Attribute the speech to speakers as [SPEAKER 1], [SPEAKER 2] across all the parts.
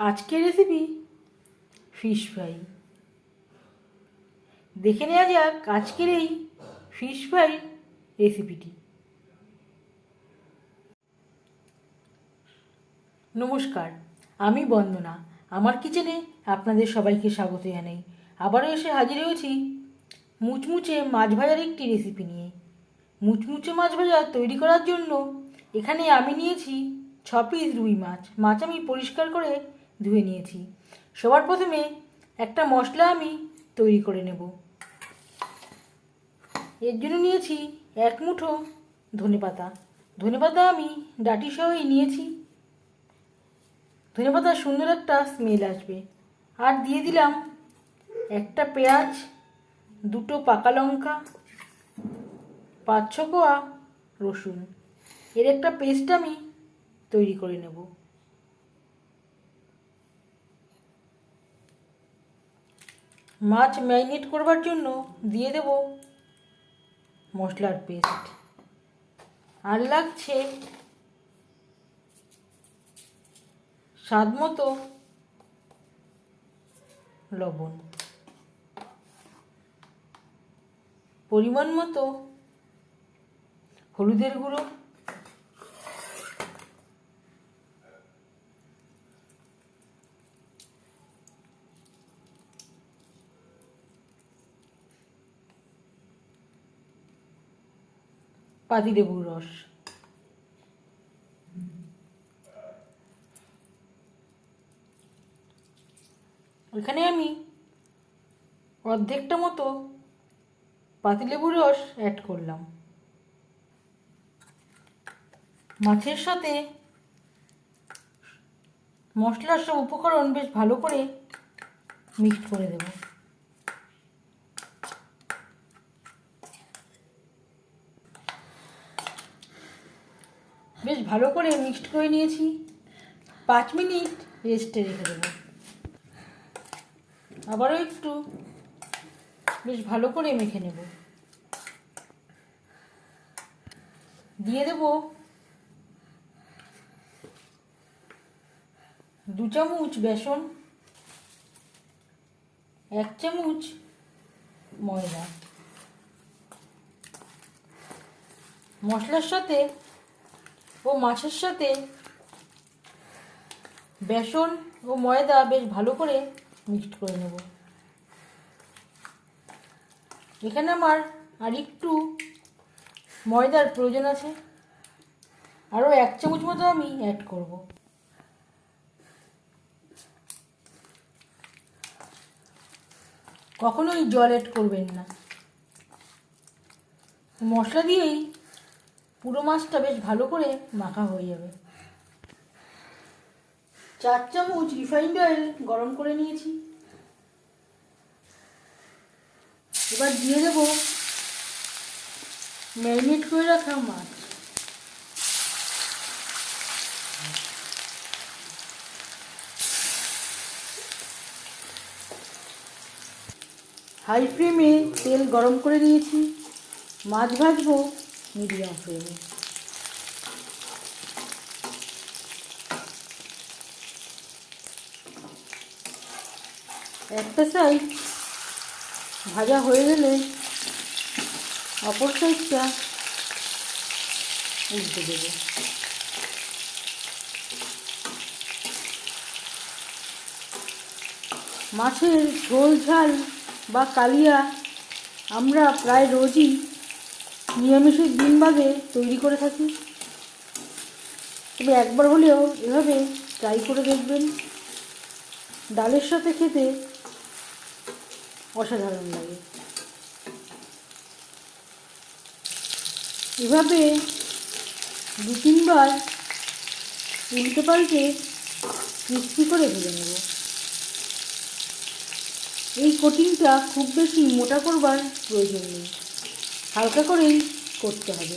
[SPEAKER 1] আজকের recipe fish fry দেখে নেওয়া যাক আজকের এই ফিশ ফ্রাই রেসিপিটি নমস্কার, আমি বন্দনা। আমার কিচেনে আপনাদের সবাইকে স্বাগত জানাই। আবারও এসে হাজির হয়েছি মুচমুচে মাছ ভাজার একটি রেসিপি নিয়ে। মুচমুচে মাছ ভাজা তৈরি করার জন্য এখানে আমি নিয়েছি ছ পিস রুই মাছ। মাছ আমি পরিষ্কার করে ধুয়ে নিয়েছি। সবার প্রথমে একটা মশলা আমি তৈরি করে নেব। এর জন্য নিয়েছি এক মুঠো ধনেপাতা ধনেপাতা আমি ডাটি সহই নিয়েছি। ধনেপাতার সুন্দর একটা স্মেল আসবে। আর দিয়ে দিলাম একটা পেঁয়াজ, দুটো পাকা লঙ্কা, পাঁচ ছ কোয়া রসুন। এর একটা পেস্ট আমি তৈরি করে নেব। মাছ ম্যারিনেট করবার জন্য দিয়ে দেব মশলার পেস্ট। আর লাগছে স্বাদ মতো লবণ। পরিমাণ মতো হলুদের গুঁড়ো। পাতিলেবুর রস। এখানে আমি অর্ধেকটা মতো পাতিলেবুর রস অ্যাড করলাম। মাছের সাথে মশলার সব উপকরণ বেশ ভালো করে মিক্সড করে দেব। বেশ ভালো করে মিক্সড করে নিয়েছি। পাঁচ মিনিট রেস্টে রেখে দেবো। আবারও একটু বেশ ভালো করে মেখে নেব। দিয়ে দেব দু চামচ বেসন, এক চামচ ময়দা। মশলার সাথে ও মাছের সাথে বেসন ও ময়দা বেশ ভালো করে মিক্সড করে নেব। এখানে আমার আর একটু ময়দার প্রয়োজন আছে। আরও এক চামচ মতো আমি অ্যাড করব। কখনোই জল অ্যাড করবেন না। মশলা দিয়েই পুরো মাছটা বেশ ভালো করে মাখা হয়ে যাবে। চার চামচ রিফাইন্ড অয়েল গরম করে নিয়েছি। এবার দিয়ে দেব ম্যারিনেট করে রাখা মাছ। হাই ফ্লেমে তেল গরম করে নিয়েছি। মাছ ভাজবো মিডিয়াম ফ্লেমে। একটা সাইড ভাজা হয়ে গেলে অপর সাইডটা উল্টে দেবে। মাছের ঝোল ঝাল বা কালিয়া আমরা প্রায় রোজই নিরামিষের বাদে তৈরি করে থাকি। তবে একবার হলেও এভাবে ট্রাই করে দেখবেন, ডালের সাথে খেতে অসাধারণ লাগে। এভাবে দু তিনবার উল্টে পাল্টে ক্রিস্পি করে ভেজে নেব। এই কোটিংটা খুব বেশি মোটা করবার প্রয়োজন নেই। হালকা করেই করতে হবে।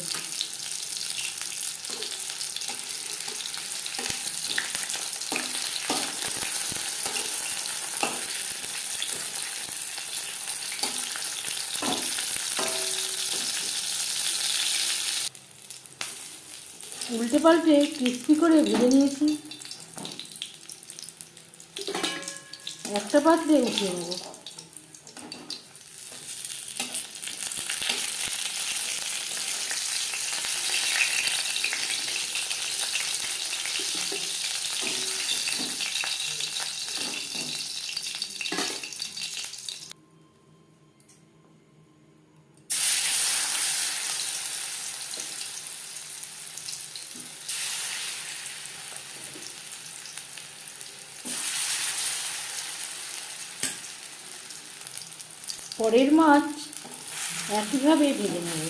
[SPEAKER 1] উল্টে পাল্টে ক্রিস্পি করে ভেজে নিয়েছি। একটা পাত্রে উঠিয়ে নেব। পরের মাছ একইভাবে ভেজে নেব।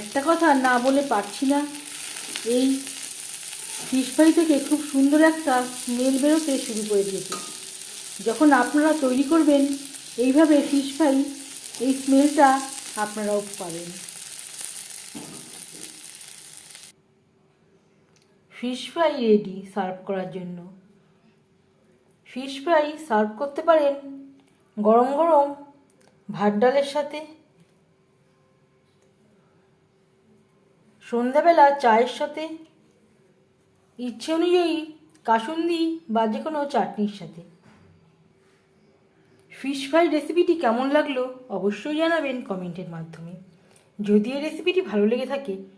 [SPEAKER 1] একটা কথা না বলে পারছি না, এই ফিশ ফ্রাই থেকে খুব সুন্দর একটা স্মেল বেরোতে শুরু করে দিয়েছে। যখন আপনারা তৈরি করবেন, এইভাবে ফিশ ফ্রাই এই স্মেলটা আপনারাও পাবেন। ফিশ ফ্রাই রেডি সার্ভ করার জন্য। ফিশ ফ্রাই সার্ভ করতে পারেন গরম গরম ভাত ডালের সাথে। সন্ধ্যাবেলা চায়ের সাথে। ইচ্ছে অনুযায়ী কাসুন্দি বা যে কোনো চাটনির সাথে। ফিশ ফ্রাই রেসিপিটি কেমন লাগল অবশ্যই জানাবেন কমেন্টের মাধ্যমে। যদি এই রেসিপিটি ভালো লেগে থাকে